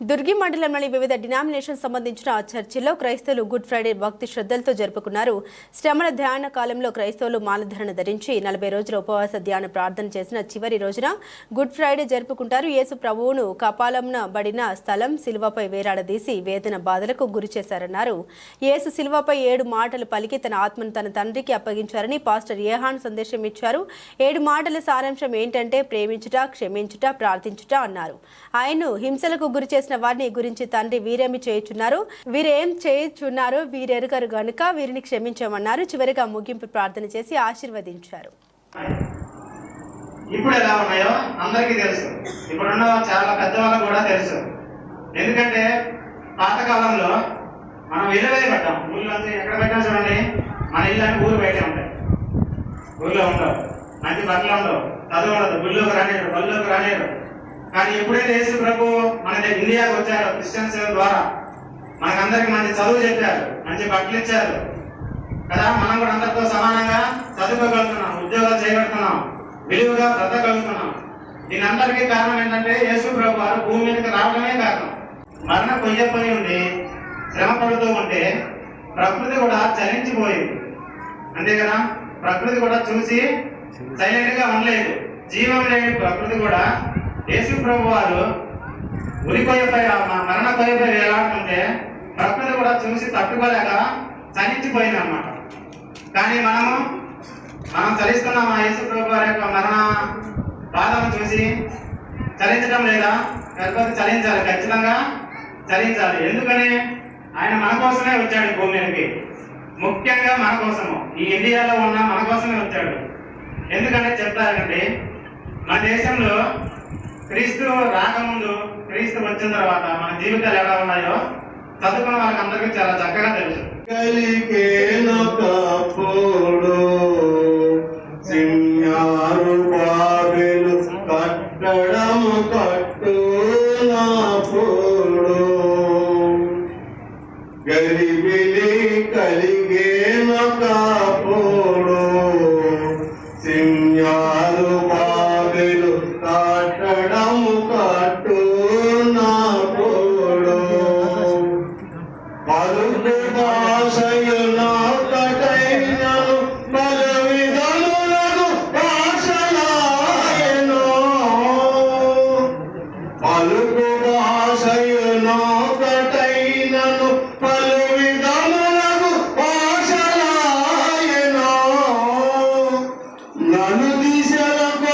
దుర్గి మండలంలోని వివిధ డినామినేషన్ సంబంధించిన చర్చిల్లో క్రైస్తవులు గుడ్ ఫ్రైడే భక్తి శ్రద్ధలతో జరుపుకున్నారు. శ్రమల ధ్యాన కాలంలో క్రైస్తవులు మాలధరణ ధరించి నలభై రోజుల ఉపవాస ధ్యాన ప్రార్థన చేసిన చివరి రోజున గుడ్ ఫ్రైడే జరుపుకుంటారు. యేసు ప్రభువును కపాలంన బడిన స్థలం శిలువపై వేలాడదీసి వేదన బాధలకు గురి చేశారన్నారు. యేసు శిలువపై ఏడు మాటలు పలికి తన ఆత్మను తన తండ్రికి అప్పగించారని పాస్టర్ ఏహాన్ సందేశం ఇచ్చారు. ఏడు మాటల సారాంశం ఏంటంటే ప్రేమించుట క్షమించుట ప్రార్థించుట అన్నారు. ఆయన్ను హింసలకు గురి చేసిన వారిని గురించి తండ్రి వీరేమి చేయుచున్నారు? వీరేం చేయుచున్నారో వీరెరుగరు గనుక వీరిని క్షమించమన్నారు. చివరిగా ముగింపు ప్రార్థన చేసి ఆశీర్వదించారు. ఇప్పుడు ఎలా ఉన్నాయో అందరికీ తెలుసు. ఇప్పుడున్న చాలా పెద్దవాళ్ళకు కూడా తెలుసు. ఎందుకంటే పాతకాలంలో మనం ఇళ్ళవే పెట్టాం. ఊళ్ళో ఎక్కడ పెట్టాం చూడండి మన ఇల్లు అని ఊరు బయట ఉంటాయి. ఊళ్ళో ఉండవు. మంచి బట్టలు ఉండవు. చదువు ఉండదు. గుళ్ళోకి రానేరు బళ్ళోకి రానేరు కానీ ఎప్పుడైతే యేసు ప్రభు మన ఇండియాకి వచ్చారో క్రిస్టియన్ సేవ ద్వారా మనకందరికి మంచి చదువు చెప్పారు మంచి బట్టలు ఇచ్చారు. కదా మనం కూడా అందరితో సమానంగా చదువుకోగలుగుతున్నాం ఉద్యోగాలు చేయగలుగుతున్నాం విలువగా బ్రతకగలుగుతున్నాం. దీని అందరికీ కారణం ఏంటంటే యేసు ప్రభు వారు భూమి మీదకి రావడమే కారణం. మరణ కొయ్యపోయి ఉండి శ్రమ పడుతూ ఉంటే ప్రకృతి కూడా చలించిపోయింది అంతే కదా? ప్రకృతి కూడా చూసి సైలెంట్గా ఉండలేదు. జీవం లేని ప్రకృతి కూడా యేసు ప్రభు వారు ఉరికొయ్యపై మరణ కొయ్యపై వేలాడుతుంటే ప్రకృతి కూడా చూసి తట్టుకోలేక చలించిపోయింది అనమాట కానీ మనము మనం చలిస్తున్నాం ఆ యేసు ప్రభు వారి యొక్క మరణ బాధను చూసి చలించడం లేదా కాకపోతే చలించాలి ఖచ్చితంగా చలించాలి. ఎందుకని? ఆయన మన కోసమే వచ్చాడు భూమికి ముఖ్యంగా మన కోసము. ఈ ఇండియాలో ఉన్న మన కోసమే వచ్చాడు. ఎందుకంటే చెప్తారంటే మన దేశంలో క్రీస్తు రాకముందు క్రీస్తు వచ్చిన తర్వాత మన జీవితాలు ఎలా ఉన్నాయో చదువుకున్న వాళ్ళకి అందరికీ చాలా చక్కగా తెలుసు. కలిగేనొకప్పుడు Cristiano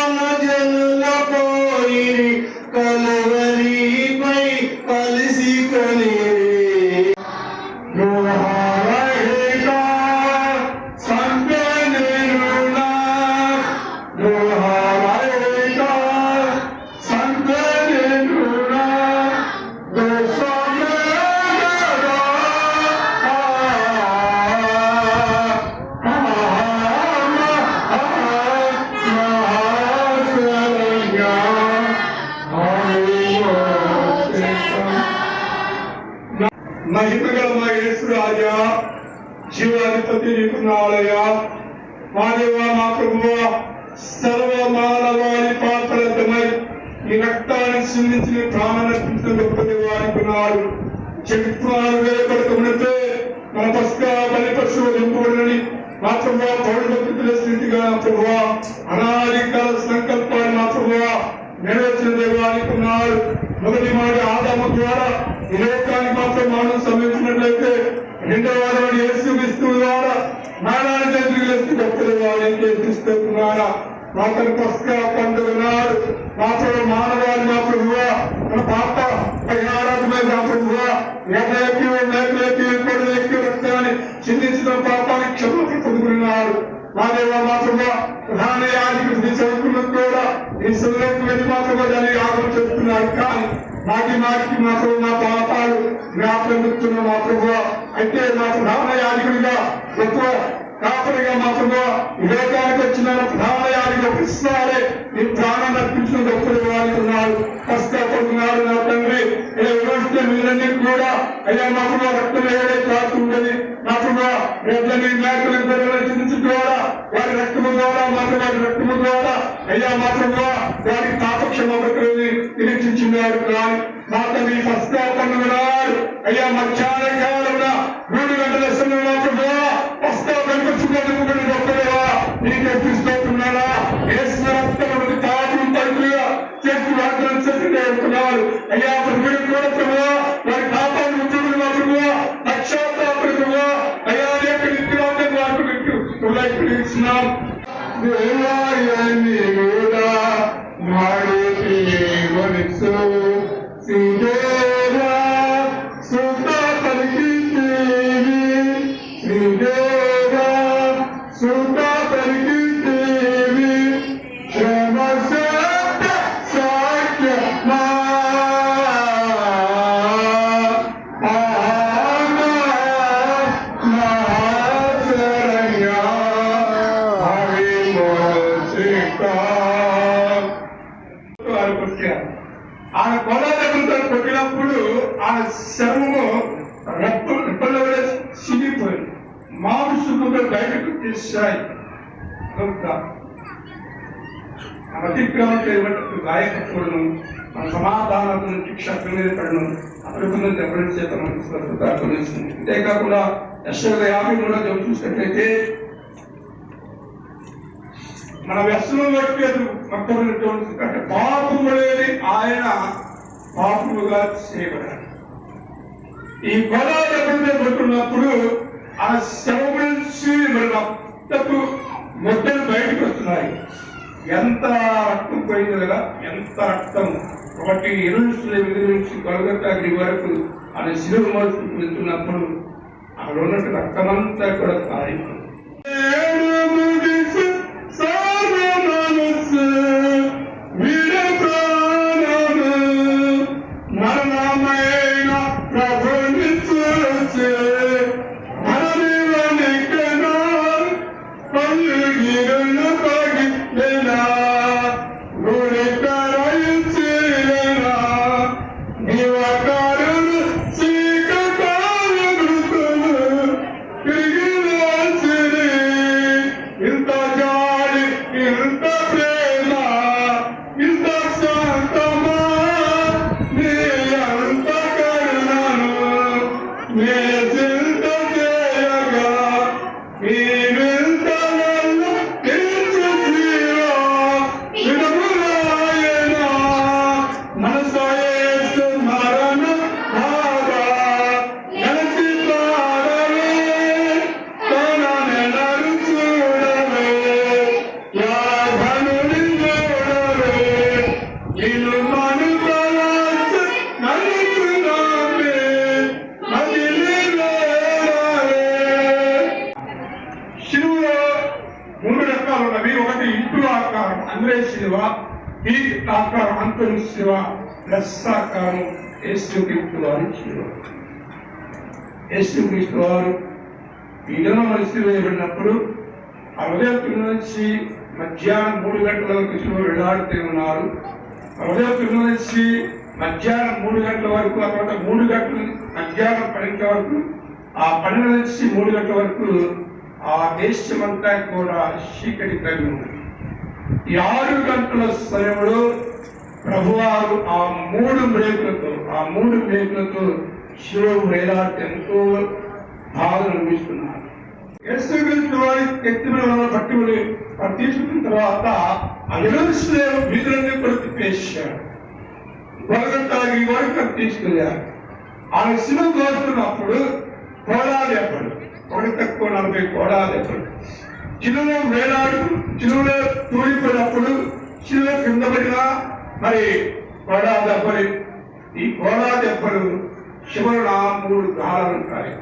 మహిమగల మా యేసు రాజా జీవాధిపతి నీకు నాలయ మా దేవ మా ప్రభువ సర్వ మానవాళి పాత్రతమై ఈ రక్తాన్ని సిందించిన ప్రాణనర్పించిన గొప్ప దేవానికి నాడు చరిత్రాలు వేయబడుతున్నట్టే మన పసుగా బలి పశువు నింపబడినని మా ప్రభువ పౌరుల స్థితిగా ప్రభువ అనాది కాల సంకల్పాన్ని మా ప్రభువ నెరవేర్చిన దేవానికి నాడు మొదటి మాట ఆదాము ద్వారా ఈ మాత్రం మౌనం సమీపించినట్లయితే రెండవ వారం యేసు క్రీస్తు ద్వారా నారాయణ చంద్రులు గొప్ప దేవాలయం చేస్తున్నారా మాతను పసుగా పండుగ నాడు మాత్రం మానవాళి మా ప్రభువ మన పాప పరిహారాత్మక మా ప్రభువ ఎన్నెక్కి ఎన్నెక్కి ఎక్కడికి రక్తాన్ని చిందించిన పాపాన్ని క్షమత పొందుకున్నాడు మా దేవ మా ప్రభువ ప్రధాన యాజకుడు చదువుకున్నది కూడా ఈ సుల్లకు వెళ్ళి మాత్రమే దాన్ని కానీ మాటి మాటికి మాత్రం మా పాపాలు జ్ఞాపకం చెప్తున్న మా ప్రభువ. అయితే మా ప్రధాన యాజకుడిగా గొప్ప కాపరిగా మా ప్రభువ ఈ వచ్చిన ప్రధాన యాజకుడు కృష్ణాడే నీ ప్రాణం అర్పించిన గొప్పలు వారికి ఉన్నాడు కష్టపడుతున్నాడు నా కూడా అయ్యా మాకు రక్తం వేయడే కాకుండదు నాకు రేపటి నాయకుల చిన్న ద్వారా వారి రక్తము ద్వారా మాకు వారి రక్తము ద్వారా. అయ్యా మాత్రమే వారి తాపక్షమని నిరీక్షించినారు కానీ మాకు మీ ప్రస్తాపన నాడు అయ్యా మధ్యాహ్న కాలంలో మూడు గంటల సమయం మాత్రమే వస్తా కనిపించుకునేందుకు గొప్పదేవా నీకు ఎప్పిస్తున్నాడా అయ్యా మీరు కూడా వారి పాపాలు ఉద్యోగులు మాత్రమే పక్షాత్తాపడుతుగా అయ్యా అనేక నిత్యవాద వాటి ఉల్లేఖిస్తున్నాం కూడా మనసు సింగేరా బయటకు కనుక మన అతిక్రమం చేయబట్టు గాయకూడను మన సమాధానం నుంచి క్షత్రం మీద పడను అభివృద్ధి ఎప్పటి చేత అంతేకాకుండా యశ్వర యాభై కూడా చూసినట్లయితే మన వ్యసనం బట్టి అది అంటే పాపములేని ఆయన పాపముగా చేయబడాలి ఈ గొడవ ఎప్పుడైతే పట్టుకున్నప్పుడు ఆ శవం నుంచి మరి రక్తపు ముద్దలు బయటకు వస్తున్నాయి. ఎంత రక్తం పోయింది కదా ఎంత రక్తం ఒకటి ఎరువుల విధి నుంచి కొలగట్టాగి వరకు ఆయన శిలువ మోసుకు వెళ్తున్నప్పుడు అక్కడ ఉన్నట్టు రక్తమంతా కూడా కారిపోయింది ఆకారం అంద్రే శిలువ ఈ ఆకారం అంతని శిలువ ప్లస్ యేసుక్రీస్తు వారి శిలువ యేసుక్రీస్తు వారు ఈ మనిషి వేయబడినప్పుడు ఆ ఉదయం నుంచి మధ్యాహ్నం మూడు గంటల వరకు శిలువ వెళ్ళాడుతూ ఉన్నారు. ఆ ఉదయం నుంచి మధ్యాహ్నం మూడు గంటల వరకు ఆ తర్వాత మూడు గంటల మధ్యాహ్నం పన్నెండు వరకు ఆ పన్నెండు నుంచి మూడు గంటల వరకు ఆ దేశమంతా కూడా చీకటి కలిగి ఉంది. ఈ ఆరు గంటల సమయంలో ప్రభువారు ఆ మూడు బ్రేకులతో ఆ మూడు బ్రేకులతో శివ వేలాడి ఎంతో బాధ అనిపిస్తున్నారు యేసుక్రీస్తు వారి ఎత్తిన పట్టుకుని తీసుకున్న తర్వాత ఆ ఎరుసలేం వీధులన్నీ కూడా తిప్పేశాడు గొలగట్టాగి వరకు తీసుకెళ్ళారు ఆయన శివ కోరుతున్నప్పుడు కోడాలు ఎప్పుడు ఒకటి తక్కువ నలభై కోడాలు ఎప్పుడు చిలువ వేలాడు చిలువలో తూలిపోయినప్పుడు చిలువ కింద పడినా మరి కోడా దెబ్బలు ఈ కోడా దెబ్బలు శివరు నా మూడు గాలాలు ఉంటాయి